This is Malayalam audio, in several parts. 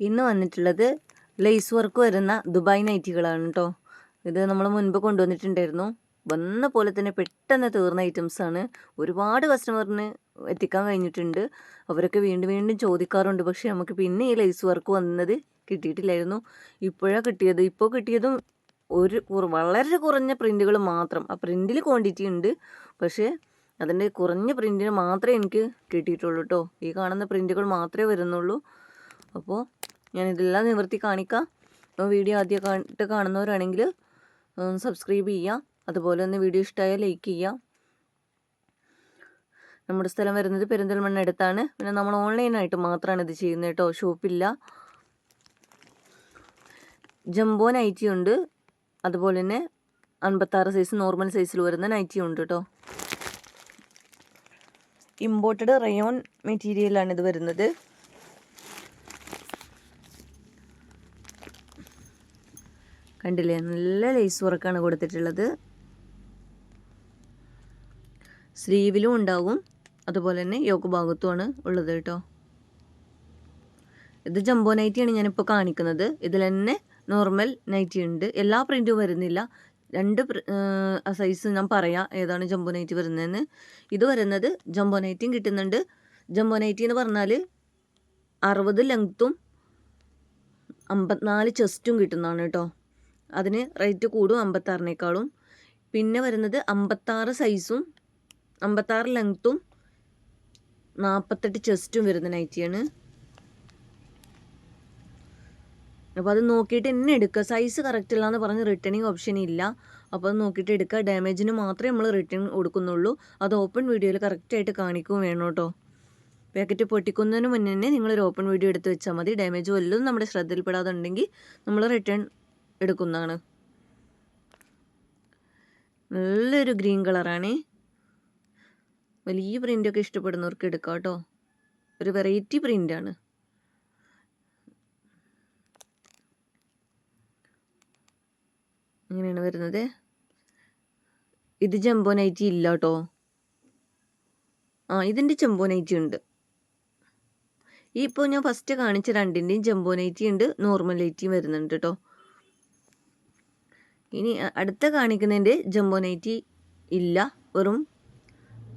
ഇന്ന് വന്നിട്ടുള്ളത് ലേസ് വർക്ക് വരുന്ന ദുബായ് നൈറ്റികളാണ് കേട്ടോ ഇത് നമ്മൾ മുൻപ് കൊണ്ടുവന്നിട്ടുണ്ടായിരുന്നു. വന്ന പോലെ തന്നെ പെട്ടെന്ന് തീർന്ന ഐറ്റംസ് ആണ്. ഒരുപാട് കസ്റ്റമറിന് എത്തിക്കാൻ കഴിഞ്ഞിട്ടുണ്ട്. അവരൊക്കെ വീണ്ടും വീണ്ടും ചോദിക്കാറുണ്ട്. പക്ഷേ നമുക്ക് പിന്നെ ഈ ലേസ് വർക്ക് വന്നത് കിട്ടിയിട്ടില്ലായിരുന്നു. ഇപ്പോഴാണ് കിട്ടിയത്. ഇപ്പോൾ കിട്ടിയതും ഒരു വളരെ കുറഞ്ഞ പ്രിന്റുകൾ മാത്രം. ആ പ്രിന്റിൽ ക്വാണ്ടിറ്റി ഉണ്ട്. പക്ഷേ അതിന്റെ കുറഞ്ഞ പ്രിന്റിന് മാത്രമേ എനിക്ക് കിട്ടിയിട്ടുള്ളൂ കേട്ടോ ഈ കാണുന്ന പ്രിന്റുകൾ മാത്രമേ വരുന്നുള്ളൂ. അപ്പോൾ ഞാൻ ഇതെല്ലാം നിവർത്തി കാണിക്കാം. അപ്പോൾ വീഡിയോ ആദ്യമായിട്ട് കാണുന്നവരാണെങ്കിൽ സബ്സ്ക്രൈബ് ചെയ്യുക. അതുപോലെ തന്നെ വീഡിയോ ഇഷ്ടമായാൽ ലൈക്ക് ചെയ്യുക. നമ്മുടെ സ്ഥലം വരുന്നത് പെരിന്തൽമണ്ണ അടുത്താണ്. പിന്നെ നമ്മൾ ഓൺലൈനായിട്ട് മാത്രമാണ് ഇത് ചെയ്യുന്നത് കേട്ടോ. ഷോപ്പില്ല. ജംബോ നൈറ്റി ഉണ്ട്. അതുപോലെ തന്നെ അൻപത്താറ് സൈസ് നോർമൽ സൈസിൽ വരുന്ന നൈറ്റി ഉണ്ട് കേട്ടോ. ഇമ്പോർട്ടഡ് റയോൺ മെറ്റീരിയലാണ് ഇത് വരുന്നത്. കണ്ടില്ലേ? നല്ല ലേസ് വർക്കാണ് കൊടുത്തിട്ടുള്ളത്. സ്ലീവിലും ഉണ്ടാകും അതുപോലെ തന്നെ യോക്ക് ഭാഗത്തുമാണ് ഉള്ളത് കേട്ടോ. ഇത് ജംബോ നൈറ്റിയാണ് ഞാനിപ്പോൾ കാണിക്കുന്നത്. ഇതിൽ തന്നെ നോർമൽ നൈറ്റി ഉണ്ട്. എല്ലാ പ്രിന്റും വരുന്നില്ല. രണ്ട് സൈസ് ഞാൻ പറയാം ഏതാണ് ജംബോ നൈറ്റി വരുന്നതെന്ന്. ഇത് വരുന്നത് ജംബോ നൈറ്റിയും കിട്ടുന്നുണ്ട്. ജംബോ നൈറ്റി എന്ന് പറഞ്ഞാൽ അറുപത് ലെങ്ത്തും അമ്പത്തിനാല് ചെസ്റ്റും കിട്ടുന്നതാണ് കേട്ടോ. അതിന് റേറ്റ് കൂടും അമ്പത്താറിനേക്കാളും. പിന്നെ വരുന്നത് അമ്പത്താറ് സൈസും അമ്പത്താറ് ലെങ്ത്തും നാൽപ്പത്തെട്ട് ചെസ്റ്റും വരുന്ന നൈറ്റിയാണ് അപ്പോൾ അത് നോക്കിയിട്ട് എന്നെ എടുക്കുക സൈസ് കറക്റ്റ് അല്ല എന്ന് പറഞ്ഞ് റിട്ടേണിങ് ഓപ്ഷൻ ഇല്ല. അപ്പോൾ അത് നോക്കിയിട്ട് എടുക്കുക ഡാമേജിന് മാത്രമേ നമ്മൾ റിട്ടേൺ കൊടുക്കുന്നുള്ളൂ. അത് ഓപ്പൺ വീഡിയോയിൽ കറക്റ്റായിട്ട് കാണിക്കുകയും വേണം കേട്ടോ പാക്കറ്റ് പൊട്ടിക്കുന്നതിന് മുന്നേ തന്നെ നിങ്ങളൊരു ഓപ്പൺ വീഡിയോ എടുത്ത് വെച്ചാൽ മതി. ഡാമേജ് വല്ലതും നമ്മുടെ ശ്രദ്ധയിൽപ്പെടാതെ ഉണ്ടെങ്കിൽ നമ്മൾ റിട്ടേൺ എടുക്കുന്നതാണ്. നല്ലൊരു ഗ്രീൻ കളറാണ്. വലിയ പ്രിന്റൊക്കെ ഇഷ്ടപ്പെടുന്നവർക്ക് എടുക്കാം കേട്ടോ. ഒരു വെറൈറ്റി പ്രിന്റാണ് ഇങ്ങനെയാണ് വരുന്നത്. ഇത് ജംബോ നൈറ്റി ഇല്ല കേട്ടോ. ആ ഇതിന്റെ ജംബോ നൈറ്റി ഉണ്ട്. ഈ ഇപ്പോൾ ഞാൻ ഫസ്റ്റ് കാണിച്ച രണ്ടിന്റെയും ജംബോ നൈറ്റി ഉണ്ട്. നോർമൽ നൈറ്റിയും വരുന്നുണ്ട് കേട്ടോ. ഇനി അടുത്ത കാണിക്കുന്നതിന്റെ ജംബോ നൈറ്റി ഇല്ല. വെറും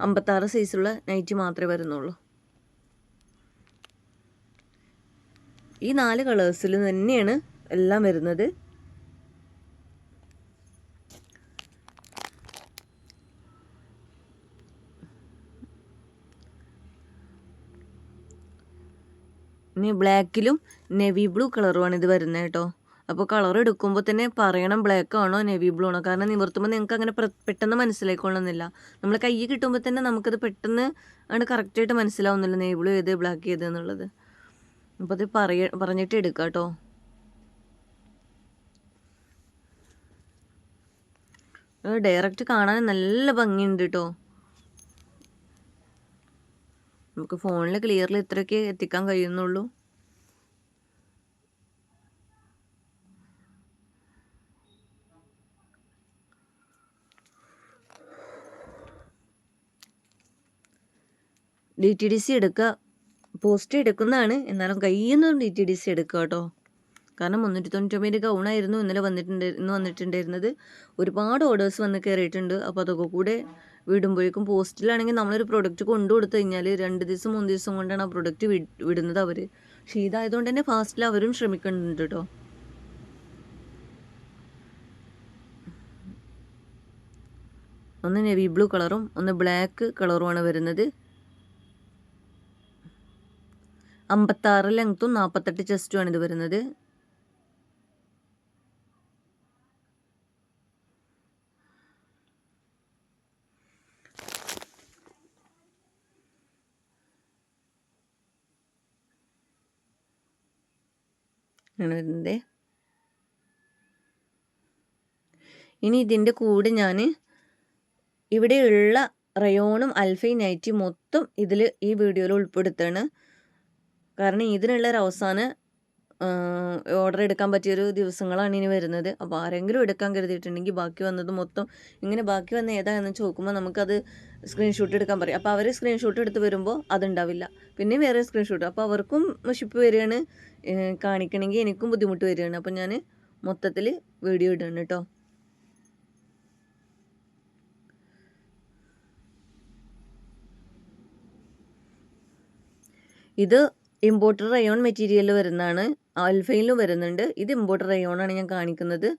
അമ്പത്താറ് സൈസുള്ള നൈറ്റി മാത്രമേ വരുന്നുള്ളൂ. ഈ നാല് കളേഴ്സിൽ തന്നെയാണ് എല്ലാം വരുന്നത്. ഇനി ബ്ലാക്കിലും നെവി ബ്ലൂ കളറുമാണ് ഇത് വരുന്നത് കേട്ടോ. അപ്പോൾ കളർ എടുക്കുമ്പോൾ തന്നെ പറയണം ബ്ലാക്ക് ആണോ നെവി ബ്ലൂ ആണോ? കാരണം നിവർത്തുമ്പോൾ നിങ്ങൾക്ക് അങ്ങനെ പെട്ടെന്ന് മനസ്സിലായിക്കൊള്ളുന്നില്ല നമ്മൾ കൈ കിട്ടുമ്പോൾ തന്നെ നമുക്കത് പെട്ടെന്ന് ആണ് കറക്റ്റായിട്ട് മനസ്സിലാവുന്നില്ല നെവി ബ്ലൂ ഏത് ബ്ലാക്ക് ഏത് എന്നുള്ളത്. അപ്പോൾ അത് പറയ പറഞ്ഞിട്ട് എടുക്കാം കേട്ടോ ഡയറക്റ്റ് കാണാൻ നല്ല ഭംഗിയുണ്ട് കേട്ടോ നമുക്ക് ഫോണിൽ ക്ലിയറിൽ ഇത്രയൊക്കെ എത്തിക്കാൻ കഴിയുന്നുള്ളൂ. ഡി ടി ഡി സി എടുക്കുക പോസ്റ്റ് എടുക്കുന്നതാണ്. എന്നാലും കയ്യിൽ ഡി ടി ഡി സി എടുക്കുക കേട്ടോ. കാരണം മുന്നൂറ്റി തൊണ്ണൂറ്റൊമ്പതിന്റെ ഗൗണായിരുന്നു ഇന്നലെ വന്നിട്ടുണ്ട് ഇന്ന് വന്നിട്ടുണ്ടായിരുന്നത്. ഒരുപാട് ഓർഡേഴ്സ് വന്ന് കയറിയിട്ടുണ്ട് അപ്പോൾ അതൊക്കെ കൂടെ വിടുമ്പോഴേക്കും പോസ്റ്റിലാണെങ്കിൽ നമ്മളൊരു പ്രൊഡക്റ്റ് കൊണ്ടു കൊടുത്തു കഴിഞ്ഞാൽ രണ്ട് ദിവസം മൂന്ന് ദിവസം കൊണ്ടാണ് ആ പ്രൊഡക്റ്റ് വിടുന്നത് അവർ പക്ഷേ ഇതായതുകൊണ്ട് തന്നെ ഫാസ്റ്റിൽ അവരും ശ്രമിക്കുന്നുണ്ട് കേട്ടോ. ഒന്ന് നെവി ബ്ലൂ കളറും ഒന്ന് ബ്ലാക്ക് കളറുമാണ് വരുന്നത്. അമ്പത്താറ് ലെങ്ത്തും നാൽപ്പത്തെട്ട് ചെസ്റ്റുമാണ് ഇത് വരുന്നത്. ഇനി ഇതിന്റെ കൂടെ ഞാൻ ഇവിടെയുള്ള റയോണും അൽഫൈ നൈറ്റി മൊത്തം ഇതിൽ ഈ വീഡിയോയിൽ ഉൾപ്പെടുത്താണ്. കാരണം ഇതിനുള്ള ഒരു അവസാന ഓർഡർ എടുക്കാൻ പറ്റിയൊരു ദിവസങ്ങളാണ് ഇനി വരുന്നത്. അപ്പോൾ ആരെങ്കിലും എടുക്കാൻ കരുതിയിട്ടുണ്ടെങ്കിൽ ബാക്കി വന്നത് മൊത്തം ഇങ്ങനെ ബാക്കി വന്ന ഏതാണെന്ന് ചോദിക്കുമ്പോൾ നമുക്കത് സ്ക്രീൻഷോട്ട് എടുക്കാൻ പറയും. അപ്പോൾ അവർ സ്ക്രീൻഷോട്ട് എടുത്ത് വരുമ്പോൾ അതുണ്ടാവില്ല. പിന്നെ വേറെ സ്ക്രീൻഷോട്ട് അപ്പോൾ അവർക്കും ഷിപ്പ് വരികയാണ്. കാണിക്കണമെങ്കിൽ എനിക്കും ബുദ്ധിമുട്ട് വരികയാണ്. അപ്പോൾ ഞാൻ മൊത്തത്തിൽ വീഡിയോ ഇടുകയാണ് കേട്ടോ ഇത് ഇമ്പോർട്ടഡ് റയോൺ മെറ്റീരിയൽ വരുന്നതാണ്. അൽഫയിലും വരുന്നുണ്ട്. ഇത് ഇമ്പോർട്ടഡ് റയോൺ ആണ് ഞാൻ കാണിക്കുന്നത്.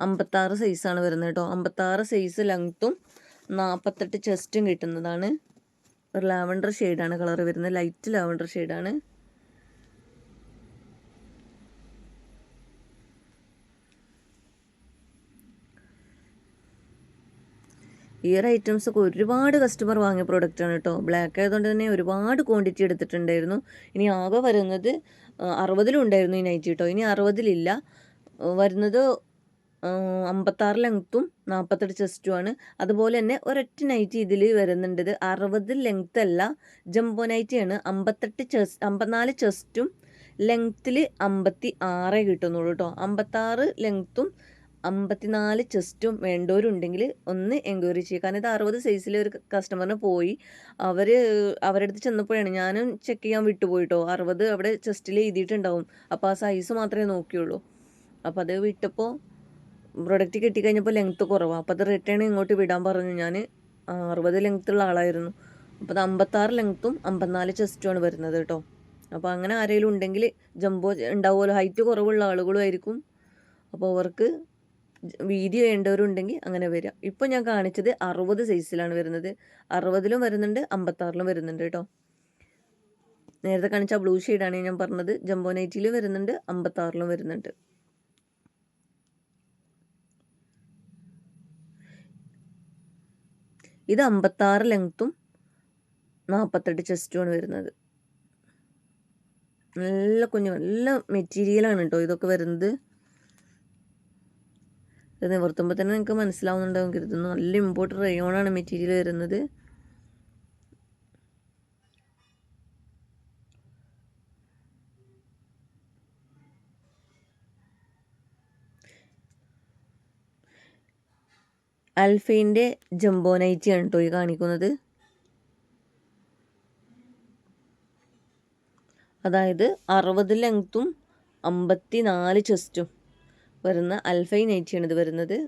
അമ്പത്താറ് സൈസാണ് വരുന്നത് കേട്ടോ. അമ്പത്താറ് സൈസ് ലെങ്ത്തും നാൽപ്പത്തെട്ട് ചെസ്റ്റും കിട്ടുന്നതാണ്. ഒരു ലാവൻഡർ ഷെയ്ഡാണ് കളർ വരുന്നത്. ലൈറ്റ് ലാവൻഡർ ഷെയ്ഡാണ്. ഈ ഒരു ഐറ്റംസ് ഒക്കെ ഒരുപാട് കസ്റ്റമർ വാങ്ങിയ പ്രൊഡക്റ്റാണ് കേട്ടോ ബ്ലാക്ക് ആയതുകൊണ്ട് തന്നെ ഒരുപാട് ക്വാണ്ടിറ്റി എടുത്തിട്ടുണ്ടായിരുന്നു. ഇനി ആകെ വരുന്നത് അറുപതിലുണ്ടായിരുന്നു ഈ നൈറ്റി കേട്ടോ ഇനി അറുപതിലില്ല. വരുന്നത് അമ്പത്താറ് ലെങ്ത്തും നാൽപ്പത്തെട്ട് ചെസ്റ്റുമാണ് അതുപോലെ തന്നെ ഒരൊറ്റ നൈറ്റി ഇതിൽ വരുന്നുണ്ട് ഇത്. അറുപത് ലെങ്ത് അല്ല ജംബോ നൈറ്റിയാണ് അമ്പത്തെട്ട് ചെസ് അമ്പത്തിനാല് ചെസ്റ്റും ലെങ്ത്തിൽ അമ്പത്തി ആറേ കിട്ടുന്നുള്ളൂ കേട്ടോ അമ്പത്താറ് ലെങ്ത്തും അമ്പത്തിനാല് ചെസ്റ്റും വേണ്ടവരുണ്ടെങ്കിൽ ഒന്ന് എൻക്വയറി ചെയ്യുക. കാരണം ഇത് അറുപത് സൈസിൽ ഒരു കസ്റ്റമറിന് പോയി അവർ അവരുടെ അടുത്ത് ചെന്നപ്പോഴാണ് ഞാനും ചെക്ക് ചെയ്യാൻ വിട്ടുപോയിട്ടോ. അറുപത് അവിടെ ചെസ്റ്റിൽ എഴുതിയിട്ടുണ്ടാവും. അപ്പോൾ ആ സൈസ് മാത്രമേ നോക്കിയുള്ളൂ. അപ്പോൾ അത് വിട്ടപ്പോൾ പ്രൊഡക്റ്റ് കിട്ടിക്കഴിഞ്ഞപ്പോൾ ലെങ്ത്ത് കുറവാണ് അപ്പോൾ അത് റിട്ടേൺ ഇങ്ങോട്ട് വിടാൻ പറഞ്ഞു. ഞാൻ അറുപത് ലെങ്ത്തുള്ള ആളായിരുന്നു. അപ്പോൾ അത് അമ്പത്താറ് ലെങ്ത്തും അമ്പത്തിനാല് ചെസ്റ്റുമാണ് വരുന്നത് കേട്ടോ. അപ്പോൾ അങ്ങനെ ആരെങ്കിലും ഉണ്ടെങ്കിൽ ജംബോ ഉണ്ടാവുമല്ലോ. ഹൈറ്റ് കുറവുള്ള ആളുകളും ആയിരിക്കും. അപ്പോൾ അവർക്ക് വീതി വേണ്ടവരുണ്ടെങ്കിൽ അങ്ങനെ വരിക ഇപ്പോൾ ഞാൻ കാണിച്ചത് അറുപത് സൈസിലാണ് വരുന്നത്. അറുപതിലും വരുന്നുണ്ട് അമ്പത്താറിലും വരുന്നുണ്ട് കേട്ടോ. നേരത്തെ കാണിച്ച ബ്ലൂ ഷെയ്ഡാണ് ഞാൻ പറഞ്ഞത്. ജംബോ നൈറ്റിലും വരുന്നുണ്ട് അമ്പത്താറിലും വരുന്നുണ്ട്. ഇത് അമ്പത്താറ് ലെങ്ത്തും നാൽപ്പത്തെട്ട് ചെസ്റ്റുമാണ് വരുന്നത്. നല്ല കുഞ്ഞു നല്ല മെറ്റീരിയലാണ് കേട്ടോ ഇതൊക്കെ വരുന്നത്. ഇത് നിവർത്തുമ്പോൾ തന്നെ നിങ്ങൾക്ക് മനസ്സിലാവുന്നുണ്ടാവും. കരുതുന്നു. നല്ല ഇമ്പോർട്ടന്റ് റയോണാണ് മെറ്റീരിയൽ വരുന്നത്. അൽഫൈന്റെ ജംബോ ആണ് കേട്ടോ ഈ കാണിക്കുന്നത്. അതായത് അറുപത് ലെങ്ത്തും അമ്പത്തി നാല് ചെസ്റ്റും വരുന്ന അൽഫൈ നൈറ്റിയാണ് ഇത് വരുന്നത്.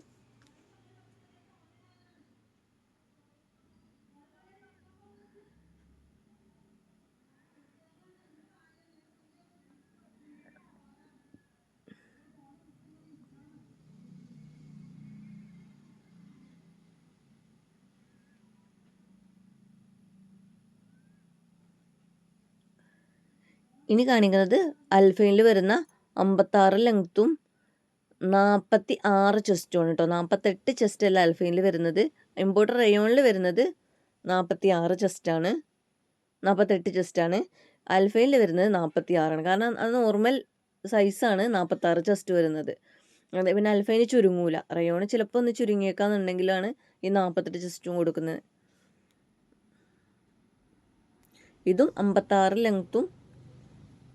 ഇനി കാണിക്കുന്നത് അൽഫൈനിൽ വരുന്ന അമ്പത്താറ് ലെങ്ത്തും നാൽപ്പത്തി ആറ് ചെസ്റ്റുമാണ് കേട്ടോ നാൽപ്പത്തെട്ട് ചെസ്റ്റ് അല്ല അൽഫൈനിൽ വരുന്നത്. എംബോർഡർ റയോണിൽ വരുന്നത് നാൽപ്പത്തി ആറ് ചെസ്റ്റാണ് നാൽപ്പത്തെട്ട് ചെസ്റ്റാണ് അൽഫൈനിൽ വരുന്നത് നാൽപ്പത്തി ആറാണ് കാരണം അത് നോർമൽ സൈസാണ് നാൽപ്പത്താറ് ചെസ്റ്റ് വരുന്നത്. അതെ പിന്നെ അൽഫൈന് ചുരുങ്ങൂല. റയോണ് ചിലപ്പോൾ ഒന്ന് ചുരുങ്ങിയേക്കാന്നുണ്ടെങ്കിലാണ് ഈ നാൽപ്പത്തെട്ട് ചെസ്റ്റും കൊടുക്കുന്നത്. ഇതും അമ്പത്താറ് ലെങ്ത്തും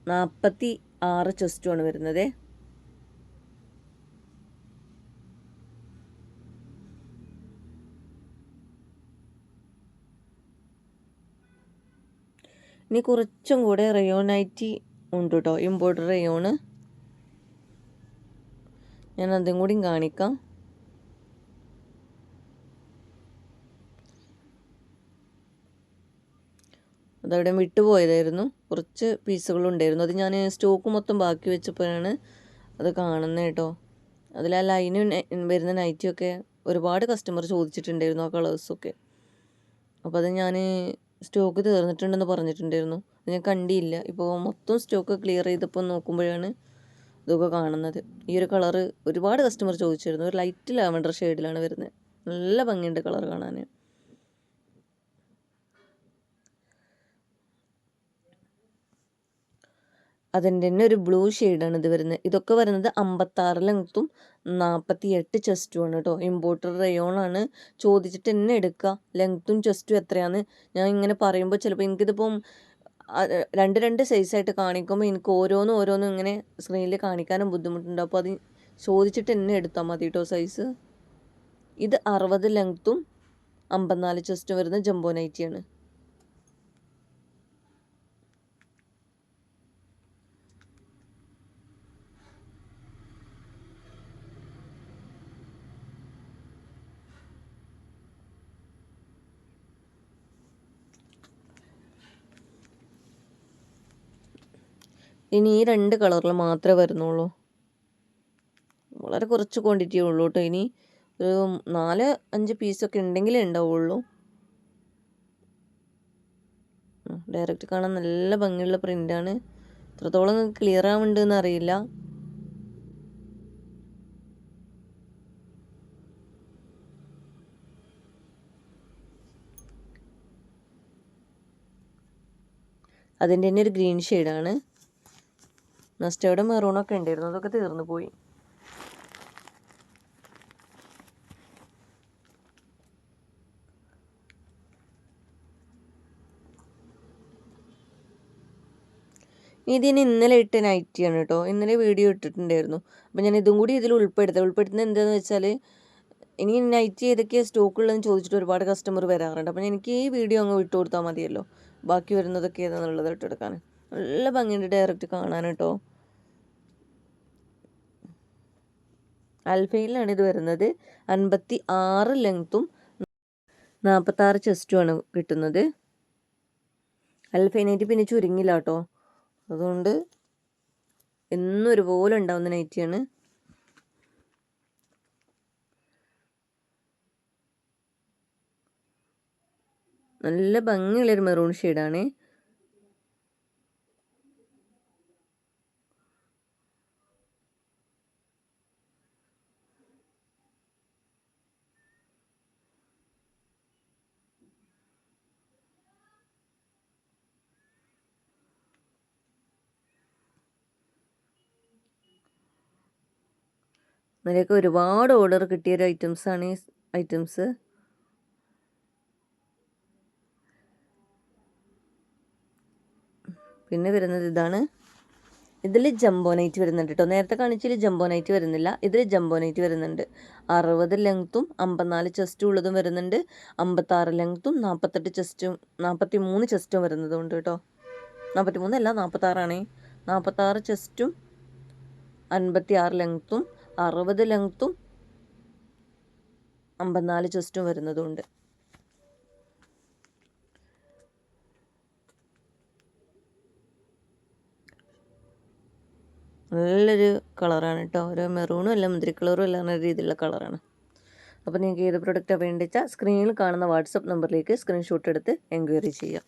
നാൽപ്പത്തി ആറ് ചെസ്റ്റുമാണ് വരുന്നത്. ഇനി കുറച്ചും കൂടെ റയോണൈറ്റി ഉണ്ട് കേട്ടോ ഇമ്പോർട്ടർ റയോണ് ഞാൻ അതും കൂടി കാണിക്കാം. അതവിടെ വിട്ടുപോയതായിരുന്നു കുറച്ച് പീസുകളുണ്ടായിരുന്നു അത് ഞാൻ സ്റ്റോക്ക് മൊത്തം ബാക്കി വെച്ചപ്പോഴാണ് അത് കാണുന്നത് കേട്ടോ. അതിൽ ആ ലൈന് വരുന്ന നൈറ്റിയൊക്കെ ഒരുപാട് കസ്റ്റമർ ചോദിച്ചിട്ടുണ്ടായിരുന്നു ആ കളേഴ്സൊക്കെ അപ്പോൾ അത് ഞാൻ സ്റ്റോക്ക് തീർന്നിട്ടുണ്ടെന്ന് പറഞ്ഞിട്ടുണ്ടായിരുന്നു. ഞാൻ കണ്ടിയില്ല ഇപ്പോൾ മൊത്തം സ്റ്റോക്ക് ക്ലിയർ ചെയ്തപ്പോൾ നോക്കുമ്പോഴാണ് ഇതൊക്കെ കാണുന്നത്. ഈ ഒരു കളറ് ഒരുപാട് കസ്റ്റമർ ചോദിച്ചിരുന്നു. ഒരു ലൈറ്റ് ലാവൻഡർ ഷെയ്ഡിലാണ് വരുന്നത്. നല്ല ഭംഗിയുണ്ട് കളർ കാണാൻ. അതിന്റെ തന്നെ ഒരു ബ്ലൂ ഷെയ്ഡാണ് ഇത് വരുന്നത്. ഇതൊക്കെ വരുന്നത് അമ്പത്താറ് ലെങ്ത്തും നാൽപ്പത്തി എട്ട് ചെസ്റ്റുമാണ് കേട്ടോ ഇമ്പോർട്ടർ റയോണാണ് ചോദിച്ചിട്ട് തന്നെ എടുക്കുക ലെങ്ത്തും ചെസ്റ്റും എത്രയാണ് ഞാൻ ഇങ്ങനെ പറയുമ്പോൾ ചിലപ്പോൾ എനിക്കിതിപ്പം രണ്ട് രണ്ട് സൈസായിട്ട് കാണിക്കുമ്പോൾ എനിക്ക് ഓരോന്നും ഓരോന്നും ഇങ്ങനെ സ്ക്രീനിൽ കാണിക്കാനും ബുദ്ധിമുട്ടുണ്ട്. അപ്പോൾ അത് ചോദിച്ചിട്ട് എന്നെ എടുത്താൽ മതി കേട്ടോ സൈസ് ഇത് അറുപത് ലെങ്ത്തും അമ്പത്തിനാല് ചെസ്റ്റും വരുന്ന ജംബോ നൈറ്റിയാണ് ഇനി ഈ രണ്ട് കളറിൽ മാത്രമേ വരുന്നുള്ളൂ. വളരെ കുറച്ച് ക്വാണ്ടിറ്റിയേ ഉള്ളൂ കേട്ടോ ഇനി. ഒരു നാല് അഞ്ച് പീസൊക്കെ ഉണ്ടെങ്കിലേ ഉണ്ടാവുള്ളൂ. ഡയറക്റ്റ് കാണാൻ നല്ല ഭംഗിയുള്ള പ്രിന്റാണ് എത്രത്തോളം ക്ലിയർ ആവുന്നുണ്ടെന്ന് അറിയില്ല. അതിന്റെ തന്നെ ഒരു ഗ്രീൻ ഷെയ്ഡാണ് നസ്റ്റേർഡ് മെറൂണൊക്കെ ഉണ്ടായിരുന്നു അതൊക്കെ തീർന്നു പോയി. ഇതിന് ഇന്നലെ ഇട്ട നൈറ്റിയാണ് കേട്ടോ. ഇന്നലെ വീഡിയോ ഇട്ടിട്ടുണ്ടായിരുന്നു. അപ്പം ഞാൻ ഇതും കൂടി ഇതിൽ ഉൾപ്പെടുത്തുക ഉൾപ്പെടുത്തുന്നത് എന്താണെന്ന് വെച്ചാൽ ഇനി നൈറ്റ് ഏതൊക്കെ സ്റ്റോക്ക് ഉള്ളതെന്ന് ചോദിച്ചിട്ട് ഒരുപാട് കസ്റ്റമർ വരാറുണ്ട്. അപ്പം എനിക്ക് ഈ വീഡിയോ അങ്ങ് വിട്ടു കൊടുത്താൽ മതിയല്ലോ. ബാക്കി വരുന്നതൊക്കെ ഏതാണെന്നുള്ളത് ഇട്ടെടുക്കാൻ നല്ല ഭംഗിയുണ്ട് ഡയറക്റ്റ് കാണാൻ കേട്ടോ. അൽഫയിലാണ് ഇത് വരുന്നത്. അൻപത്തി ആറ് ലെങ്ത്തും നാൽപ്പത്താറ് ചെസ്റ്റുമാണ് കിട്ടുന്നത്. അൽഫൈനായിട്ട് പിന്നെ ചുരുങ്ങില്ല കേട്ടോ. അതുകൊണ്ട് എന്നും ഒരുപോലെ ഉണ്ടാവുന്ന നൈറ്റിയാണ് നല്ല ഭംഗിയുള്ളൊരു മെറൂൺ ഷെയ്ഡാണ് ഇതിലേക്ക് ഒരുപാട് ഓർഡർ കിട്ടിയൊരു ഐറ്റംസാണ് ഈ ഐറ്റംസ് പിന്നെ വരുന്നത് ഇതാണ്. ഇതിൽ ജംബോ നൈറ്റ് വരുന്നുണ്ട് കേട്ടോ നേരത്തെ കാണിച്ചതിൽ ജംബോ നൈറ്റ് വരുന്നില്ല. ഇതിൽ ജംബോ നൈറ്റ് വരുന്നുണ്ട്. അറുപത് ലെങ്ത്തും അമ്പത്തിനാല് ചെസ്റ്റും ഉള്ളതും വരുന്നുണ്ട്. അമ്പത്താറ് ലെങ്ത്തും നാൽപ്പത്തെട്ട് ചെസ്റ്റും നാൽപ്പത്തി മൂന്ന് ചെസ്റ്റും വരുന്നതും ഉണ്ട് കേട്ടോ നാൽപ്പത്തി മൂന്നല്ല നാൽപ്പത്താറാണേ നാൽപ്പത്താറ് ചെസ്റ്റും അൻപത്തി ആറ് ലെങ്ത്തും അറുപത് ലെങ്ത്തും അമ്പത്തിനാല് ചെസ്റ്റും വരുന്നതുണ്ട്. നല്ലൊരു കളറാണ് കേട്ടോ ഒരു മെറൂണും അല്ല മുന്തിരി കളറും അല്ല എന്ന രീതിയിലുള്ള കളറാണ് അപ്പോൾ നിങ്ങൾക്ക് ഏത് പ്രൊഡക്റ്റാണ് വേണ്ടിച്ചാൽ സ്ക്രീനിൽ കാണുന്ന വാട്സപ്പ് നമ്പറിലേക്ക് സ്ക്രീൻഷോട്ട് എടുത്ത് എൻക്വയറി ചെയ്യാം.